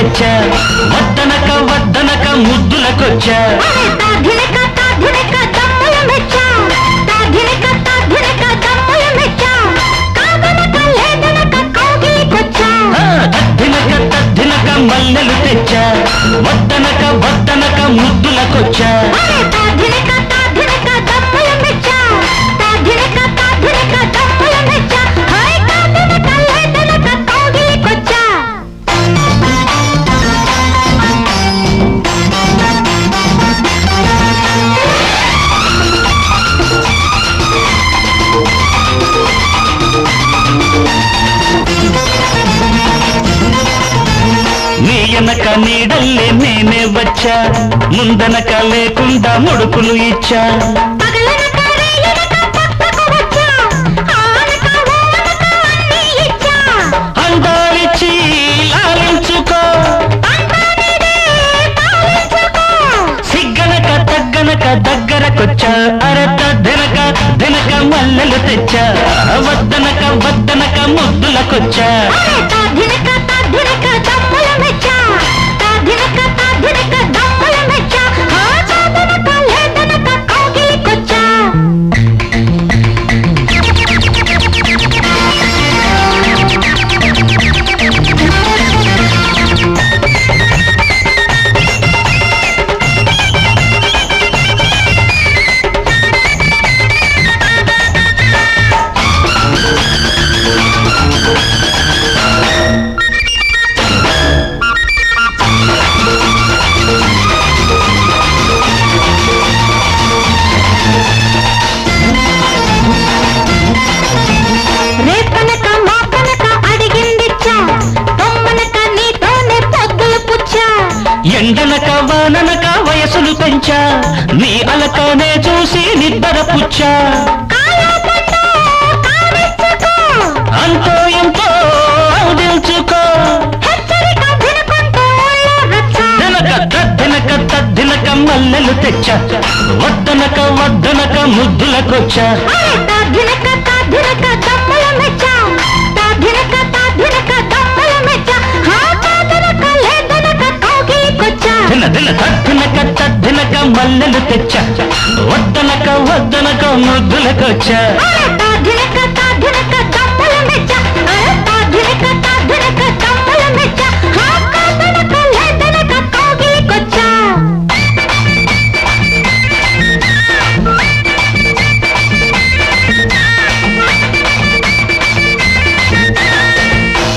తెచ్చా వద్దనక వద్దనక ముద్దులకొచ్చా. వెనక నీడల్లే నేనే వచ్చా. ముందనక లేకుండా ముడుపులు ఇచ్చా. అందాలిచ్చి లాలించుకో. సిగ్గనక తగ్గనక దగ్గరకొచ్చా. అరత దినక దినక మల్లెలు తెచ్చా. వద్దనక వద్దనక ముద్దులకొచ్చా. ఎండలక వాననక వయసులు పెంచా. నీ అలకనే చూసి నిద్ర పుచ్చా. అంతో ఎంతో ఔదించుకో దినక తద్దినక మల్లెలు తెచ్చ. వద్దనక వద్దనక ముద్దులకొచ్చా. తద్దినక తద్దినక మల్లెలు తెచ్చ. వద్దనక వద్దనక మృదులకొచ్చ.